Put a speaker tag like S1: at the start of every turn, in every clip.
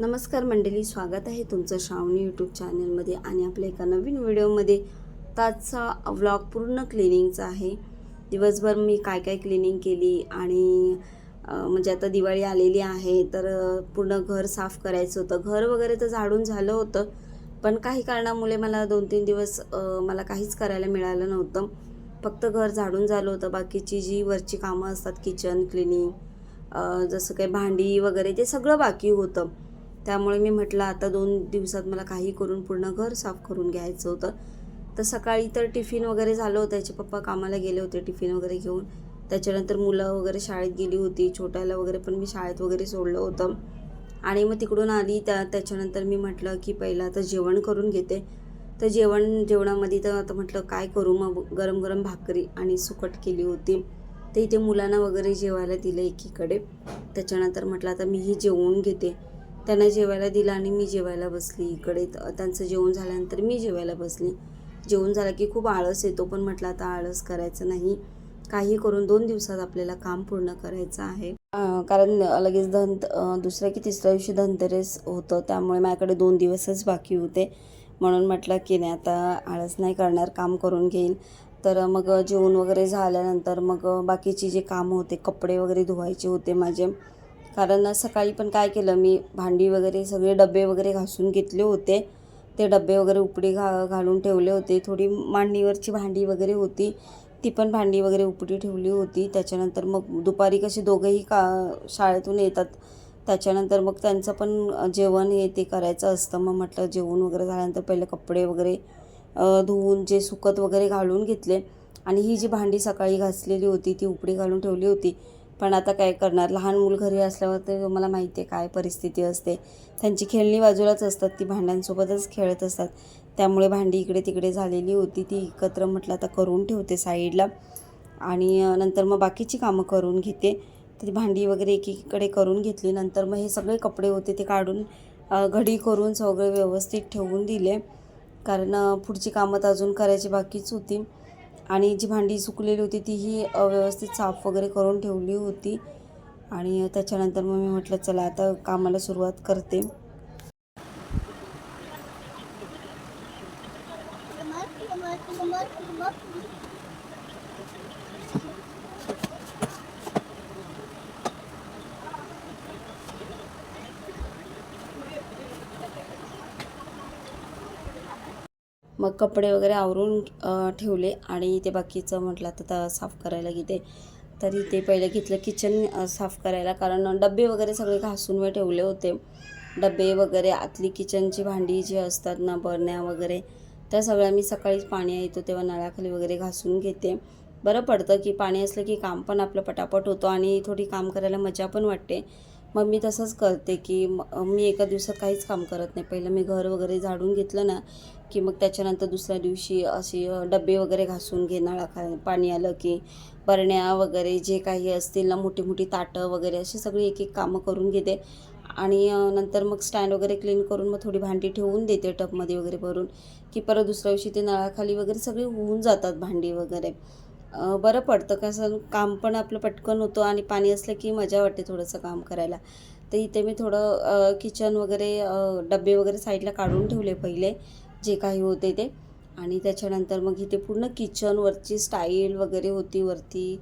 S1: नमस्कार मंडळी स्वागत आहे तुमचं श्रावणी यूट्यूब चॅनलमध्ये आणि आपल्या एका नवीन व्हिडिओमध्ये. ताजचा व्लॉग पूर्ण क्लिनिंगचा आहे. दिवसभर मी काय काय क्लिनिंग केली आणि म्हणजे आता दिवाळी आलेली आहे तर पूर्ण घर साफ करायचं होतं. घर वगैरे तर झाडून झालं होतं पण काही कारणामुळे मला दोन तीन दिवस मला काहीच करायला मिळालं नव्हतं. फक्त घर झाडून झालं होतं. बाकीची जी वरची कामं असतात किचन क्लिनिंग जसं काही भांडी वगैरे ते सगळं बाकी होतं. त्यामुळे मी म्हटलं आता दोन दिवसात मला काही करून पूर्ण घर साफ करून घ्यायचं होतं. तर सकाळी तर टिफिन वगैरे झालं होतं. त्याचे पप्पा कामाला गेले होते टिफिन वगैरे घेऊन. त्याच्यानंतर मुलं वगैरे शाळेत गेली होती. छोट्याला वगैरे पण मी शाळेत वगैरे सोडलं होतं. आणि मग तिकडून आली. त्या त्याच्यानंतर मी म्हटलं की पहिलं आता जेवण करून घेते. तर जेवण जेवणामध्ये तर आता म्हटलं काय करू मग? गरम गरम भाकरी आणि सुकट केली होती. ते इथे मुलांना वगैरे जेवायला दिलं एकीकडे. त्याच्यानंतर म्हटलं आता मीही जेवून घेते. त्यांना जेवायला दिलं आणि मी जेवायला बसली इकडे. त्यांचं जेवण झाल्यानंतर मी जेवायला बसली. जेवण झालं की खूप आळस येतो पण म्हटलं आता आळस करायचं नाही. काही करून दोन दिवसात आपल्याला काम पूर्ण करायचं आहे. कारण लगेच धन दुसऱ्या की तिसऱ्या दिवशी धनतेरस होतं त्यामुळे माझ्याकडे दोन दिवसच बाकी होते. म्हणून म्हटलं की नाही आता आळस नाही करणार काम करून घेईन. तर मग जेवण वगैरे झाल्यानंतर मग बाकीची जे कामं होते कपडे वगैरे धुवायचे होते माझे. कारण सकाळी पण काय केलं मी भांडी वगैरे सगळे डबे वगैरे घासून घेतले होते. ते डबे वगैरे उपडी घा घालून ठेवले होते. थोडी मांडणीवरची भांडी वगैरे होती. ती पण भांडी वगैरे उपडी ठेवली होती. त्याच्यानंतर मग दुपारी कशी दोघंही का शाळेतून येतात. त्याच्यानंतर मग त्यांचं पण जेवण हे ते करायचं असतं. मग म्हटलं जेवण वगैरे झाल्यानंतर पहिले कपडे वगैरे धुवून जे सुकत वगैरे घालून घेतले. आणि ही जी भांडी सकाळी घासलेली होती ती उपडी घालून ठेवली होती. पण आता काय करणार? लहान मूल घरी असल्यावर ते मला माहिती आहे काय परिस्थिती असते. त्यांची खेळणी बाजूलाच असतात. ती भांड्यांसोबतच खेळत असतात. त्यामुळे भांडी इकडे तिकडे झालेली होती. ती एकत्र म्हटलं आता करून ठेवते साईडला. आणि नंतर मग बाकीची कामं करून घेते. तर ती भांडी वगैरे एकीकडे करून घेतली. नंतर मग हे सगळे कपडे होते ते काढून घडी करून सगळे व्यवस्थित ठेवून दिले. कारण पुढची कामं तर अजून करायची बाकीच होती. आणि जी भांडी सुकलेली होती तीही व्यवस्थित साफ वगैरे करून ठेवली होती. आणि त्याच्यानंतर मग मी म्हटलं चला आता कामाला सुरुवात करते. मग कपडे वगैरे आवरून ठेवले आणि ते बाकीचं म्हटलं आता साफ करायला घेते. तरी ते पहिले घेतलं किचन साफ करायला. कारण डबे वगैरे सगळे घासून मी ठेवले होते. डबे वगैरे आतली किचनची भांडी जी असतात ना बरण्या वगैरे त्या सगळ्या मी सकाळीच पाणी येतो तेव्हा नळाखाली वगैरे घासून घेते. बरं पडतं की पाणी असलं की काम पण आपलं पटापट होतं आणि थोडी काम करायला मजा पण वाटते. मग मी तसंच करते की मी एका दिवसात काहीच काम करत नाही. पहिलं मी घर वगैरे झाडून घेतलं ना की मग त्याच्यानंतर दुसऱ्या दिवशी अशी डबे वगैरे घासून घे नळाखा पाणी आलं की बरण्या वगैरे जे काही असतील ना मोठी मोठी ताटं वगैरे अशी सगळी एक एक कामं करून घेते. आणि नंतर मग स्टँड वगैरे क्लीन करून मग थोडी भांडी ठेवून देते टबमध्ये वगैरे भरून की परत दुसऱ्या दिवशी ते नळाखाली वगैरे सगळी होऊन जातात भांडी वगैरे. बरं पडतं कसं काम पण आपलं पटकन होतं आणि पाणी असलं की मजा वाटते थोडंसं काम करायला. तर इथे मी थोडं किचन वगैरे डबे वगैरे साईडला काढून ठेवले पहिले. जे काही होते ते. आणि त्याच्यानंतर मग इथे पूर्ण किचनवरची स्टाईल वगैरे होती वरती.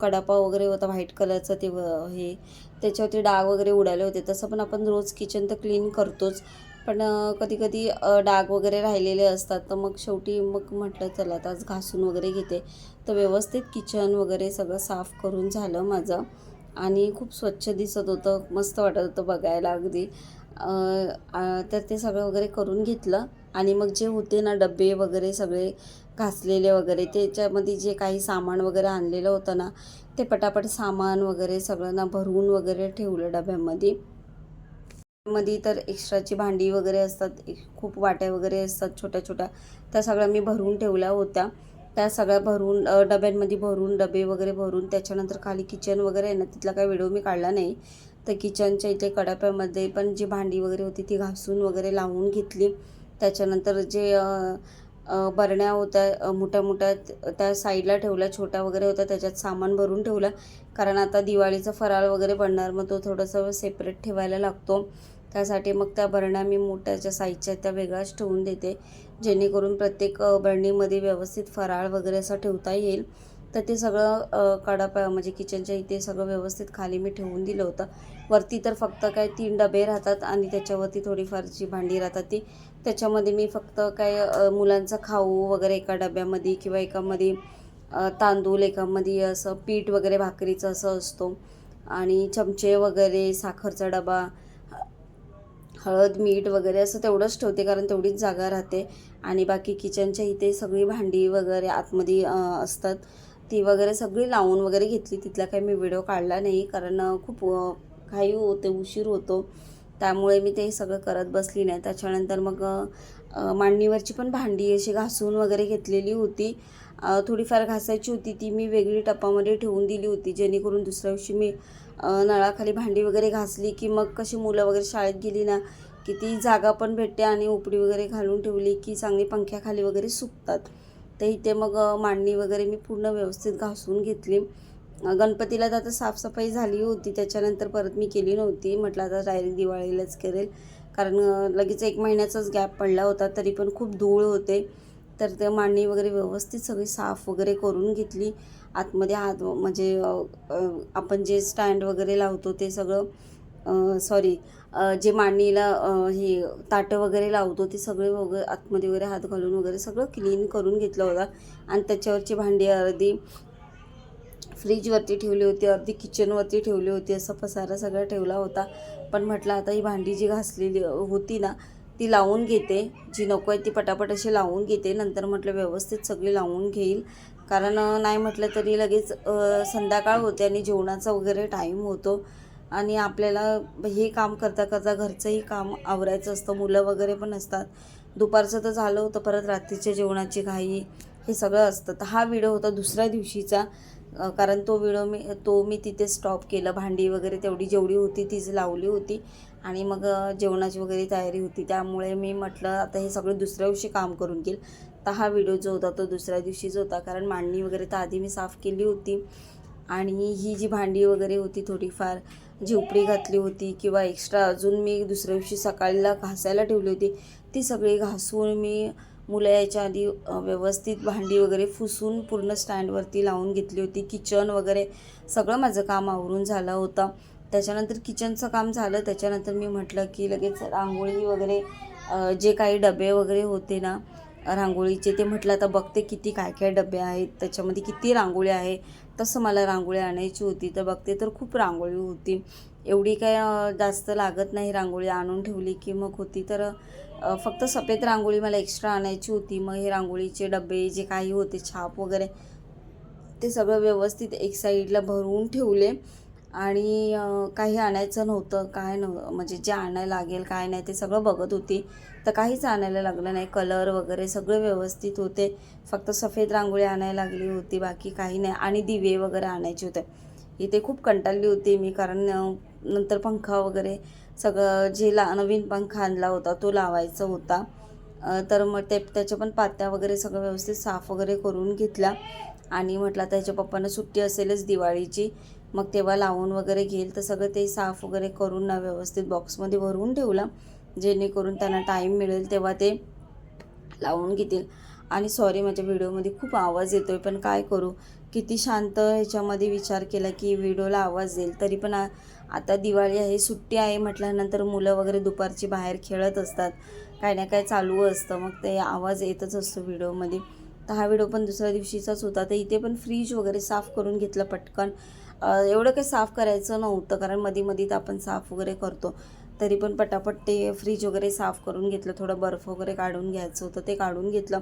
S1: कडापा वगैरे होता व्हाईट कलरचं ते व- हे. त्याच्यावरती डाग वगैरे उडाले होते. तसं पण आपण रोज किचन तर क्लीन करतोच. पण कधी कधी डाग वगैरे राहिलेले असतात. तर मग शेवटी मग म्हटलं चला आता आज घासून वगैरे घेते. तर व्यवस्थित किचन वगैरे सगळं साफ करून झालं माझं. आणि खूप स्वच्छ दिसत होतं. मस्त वाटत होतं बघायला अगदी. तर ते सगळं वगैरे करून घेतलं. आणि मग जे होते ना डबे वगैरे सगळे घासलेले वगैरे त्याच्यामध्ये जे काही सामान वगैरे आणलेलं होतं ना ते पटापट सामान वगैरे सगळं ना भरून वगैरे ठेवलं डब्यामध्ये. मध्ये तर एक्स्ट्राची भांडी वगैरे असतात खूप वाट्या वगैरे असतात छोट्या छोट्या त्या सगळ्या मी भरून ठेवल्या होत्या. त्या सगळ्या भरून डब्यांमध्ये भरून डबे वगैरे भरून त्याच्यानंतर खाली किचन वगैरे आहे ना तिथला काही व्हिडिओ मी काढला नाही. तर किचनच्या इथे कडाप्यामध्ये पण जी भांडी वगैरे होती ती घासून वगैरे लावून घेतली. त्याच्यानंतर जे बरण्या होत्या मोठ्या मोठ्या त्या साईडला ठेवल्या छोट्या वगैरे होत्या त्याच्यात सामान भरून ठेवलं. कारण आता दिवाळीचा फराळ वगैरे बनणार मग तो थोडंसं सेपरेट ठेवायला लागतो. त्यासाठी मग त्या बरण्या मी मोठ्याच्या साईजच्या त्या वेगळ्याच ठेवून देते. जेणेकरून प्रत्येक बरणीमध्ये व्यवस्थित फराळ वगैरे असं ठेवता येईल. तर ते सगळं कडा म्हणजे किचनच्या इथे सगळं व्यवस्थित खाली मी ठेवून दिलं होतं. वरती तर फक्त काय तीन डबे राहतात आणि त्याच्यावरती थोडीफार जी भांडी राहतात ती त्याच्यामध्ये मी फक्त काय मुलांचं खाऊ वगैरे एका डब्यामध्ये किंवा एकामध्ये तांदूळ एकामध्ये असं पीठ वगैरे भाकरीचं असं असतो. आणि चमचे वगैरे साखरचा डबा हळद मीठ वगैरे असं तेवढंच ठेवते कारण तेवढीच जागा राहते. आणि बाकी किचनच्या इथे सगळी भांडी वगैरे आतमध्ये असतात. ती वगैरे सगळी लावून वगैरे घेतली. तिथला काही मी व्हिडिओ काढला नाही कारण खूप काही घाई होते उशीर होतो. त्यामुळे मी ते सगळं करत बसली नाही. त्याच्यानंतर मग मांडणीवरची पण भांडी अशी घासून वगैरे घेतलेली होती. थोडीफार घासायची होती. ती मी वेगळी टपामध्ये ठेवून दिली होती. जेणेकरून दुसऱ्या दिवशी मी नळाखाली भांडी वगैरे घासली की मग कशी मुलं वगैरे शाळेत गेली ना की ती जागा पण भेटते आणि उपडी वगैरे घालून ठेवली की चांगली पंख्याखाली वगैरे सुकतात. तर इथे मग मांडणी वगैरे मी पूर्ण व्यवस्थित घासून घेतली. गणपतीला तर आता साफसफाई झाली होती त्याच्यानंतर परत मी केली नव्हती. म्हटलं आता डायरेक्ट दिवाळीलाच करेल. कारण लगेच एक महिन्याचाच गॅप पडला होता तरी पण खूप धूळ होते. तर ते मांडणी वगैरे व्यवस्थित सगळी साफ वगैरे करून घेतली. आतमध्ये हात म्हणजे आपण जे स्टँड वगैरे लावतो ते सगळं सॉरी जे मांडणीला हे ताटं वगैरे लावतो ते सगळे वगैरे आतमध्ये वगैरे हात घालून वगैरे सगळं क्लीन करून घेतलं होतं. आणि त्याच्यावरची भांडी अर्धी फ्रीजवरती ठेवली होती अर्धी किचनवरती ठेवली होती असं पसारा सगळा ठेवला होता. पण म्हटलं आता ही भांडी जी घासलेली होती ना ती लावून घेते. जी नको आहे ती पटापट अशी लावून घेते. नंतर म्हटलं व्यवस्थित सगळी लावून घेईल. कारण नाही म्हटलं तरी लगेच संध्याकाळ होते आणि जेवणाचा वगैरे टाईम होतो. आणि आपल्याला हे काम करता करता घरचंही काम आवरायचं असतं. मुलं वगैरे पण असतात. दुपारचं तर झालं होतं परत रात्रीच्या जेवणाची घाई हे सगळं असतं. तर हा व्हिडिओ होता दुसऱ्या दिवशीचा. कारण तो व्हिडिओ मी तो मी तिथे स्टॉप केलं. भांडी वगैरे तेवढी जेवढी होती तीच लावली होती. आणि मग जेवणाची वगैरे तयारी होती. त्यामुळे मी म्हटलं आता हे सगळं दुसऱ्या दिवशी काम करून घेईल. तर हा व्हिडिओ जो होता तो दुसऱ्या दिवशीच होता. कारण मांडणी वगैरे तर आधी मी साफ केली होती. आणि ही जी भांडी वगैरे होती थोडीफार जी घातली होती किंवा एक्स्ट्रा अजून मी दुसऱ्या दिवशी सकाळीला घासायला ठेवली होती ती सगळी घासून मी मुलं याच्या आधी व्यवस्थित भांडी वगैरे फुसून पूर्ण स्टँडवरती लावून घेतली होती. किचन वगैरे सगळं माझं काम आवरून झालं होतं. त्याच्यानंतर किचनचं काम झालं त्याच्यानंतर मी म्हटलं की लगेच रांगोळी वगैरे जे काही डबे वगैरे होते ना रांगोळीचे ते म्हटलं आता बघते किती काय काय डबे आहेत त्याच्यामध्ये किती रांगोळी आहे तसं मला रांगोळी आणायची होती तर बघते तर खूप रांगोळी होती. एवढी काय जास्त लागत नाही रांगोळी आणून ठेवली की मग होती. तर फक्त सफेद रांगोळी मला एक्स्ट्रा आणायची होती. मग हे रांगोळीचे डबे जे काही होते छाप वगैरे ते सगळं व्यवस्थित एक साईडला भरून ठेवले. आणि काही आणायचं नव्हतं काय नव्ह म्हणजे जे आणायला लागेल काय नाही ते सगळं बघत होती. तर काहीच आणायला लागलं नाही. कलर वगैरे सगळे व्यवस्थित होते. फक्त सफेद रांगोळी आणायला लागली होती बाकी काही नाही. आणि दिवे वगैरे आणायचे होते. इथे खूप कंटाळली होती मी कारण नंतर पंखा वगैरे सगळं जे ला नवीन पंखा आणला होता तो लावायचा होता. तर मग ते त्याच्या पण पात्या वगैरे सगळं व्यवस्थित साफ वगैरे करून घेतल्या. आणि म्हटलं त्याच्या पप्पांना सुट्टी असेलच दिवाळीची. मग तेव्हा लावून वगैरे घेईल तर सगळं ते साफ वगैरे करून ना व्यवस्थित बॉक्समध्ये भरून ठेवलं. जेणेकरून त्यांना टाईम मिळेल तेव्हा ते लावून घेतील. आणि सॉरी माझ्या व्हिडिओमध्ये खूप आवाज येतो आहे पण काय करू? किती शांत ह्याच्यामध्ये विचार केला की व्हिडिओला आवाज येईल. तरी पण आ- आता दिवाळी आहे सुट्टी आहे म्हटल्यानंतर मुलं वगैरे दुपारची बाहेर खेळत असतात. काय ना काय चालू असतं. मग ते आवाज येतच असतो व्हिडिओमध्ये तर हा व्हिडिओ पण दुसऱ्या दिवशीचाच होता. तर इथे पण फ्रीज वगैरे साफ करून घेतलं पटकन. एवढं काही साफ करायचं नव्हतं कारण मध्ये मध्ये तर आपण साफ वगैरे करतो. तरी पण पटापट ते फ्रीज वगैरे साफ करून घेतलं थोडं बर्फ वगैरे काढून घ्यायचं होतं ते काढून घेतलं.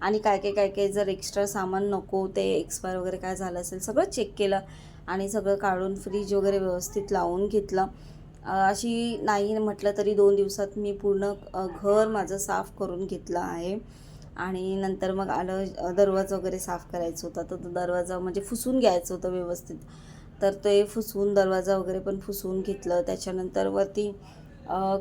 S1: आणि काय काय काय काय जर एक्स्ट्रा सामान नको ते एक्सपायर वगैरे काय झालं असेल सगळं चेक केलं. आणि सगळं काढून फ्रीज वगैरे व्यवस्थित लावून घेतलं. अशी नाही म्हटलं तरी दोन दिवसात मी पूर्ण घर माझं साफ करून घेतलं आहे. आणि नंतर मग आलं दरवाजा वगैरे साफ करायचं होता. तर तो दरवाजा म्हणजे फुसून घ्यायचं होतं व्यवस्थित. तर ते फुसवून दरवाजा वगैरे पण फुसवून घेतलं. त्याच्यानंतर वरती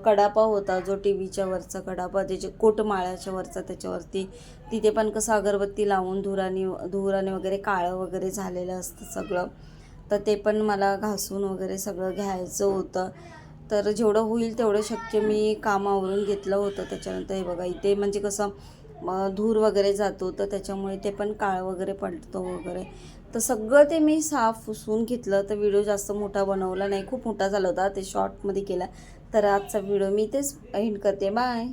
S1: कडापा होता जो टी व्हीच्या वरचा कडापा त्याचे कोटमाळ्याच्या वरचा त्याच्यावरती. तिथे पण कसं अगरबत्ती लावून धुराने धुराने वगैरे काळं वगैरे झालेलं असतं सगळं. तर ते पण मला घासून वगैरे सगळं घ्यायचं होतं. तर जेवढं होईल तेवढं शक्य मी कामावरून घेतलं होतं. त्याच्यानंतर हे बघा इथे म्हणजे कसं धूर वगैरे जातो तर त्याच्यामुळे ते पण काळं वगैरे पडतो वगैरे. तर सगळं ते मी साफ पुसून घेतलं. तर व्हिडिओ जास्त मोठा बनवला नाही. खूप मोठा झाला होता. ते शॉर्टमध्ये केला. तर आजचा व्हिडिओ मी तेच एंड करते. बाय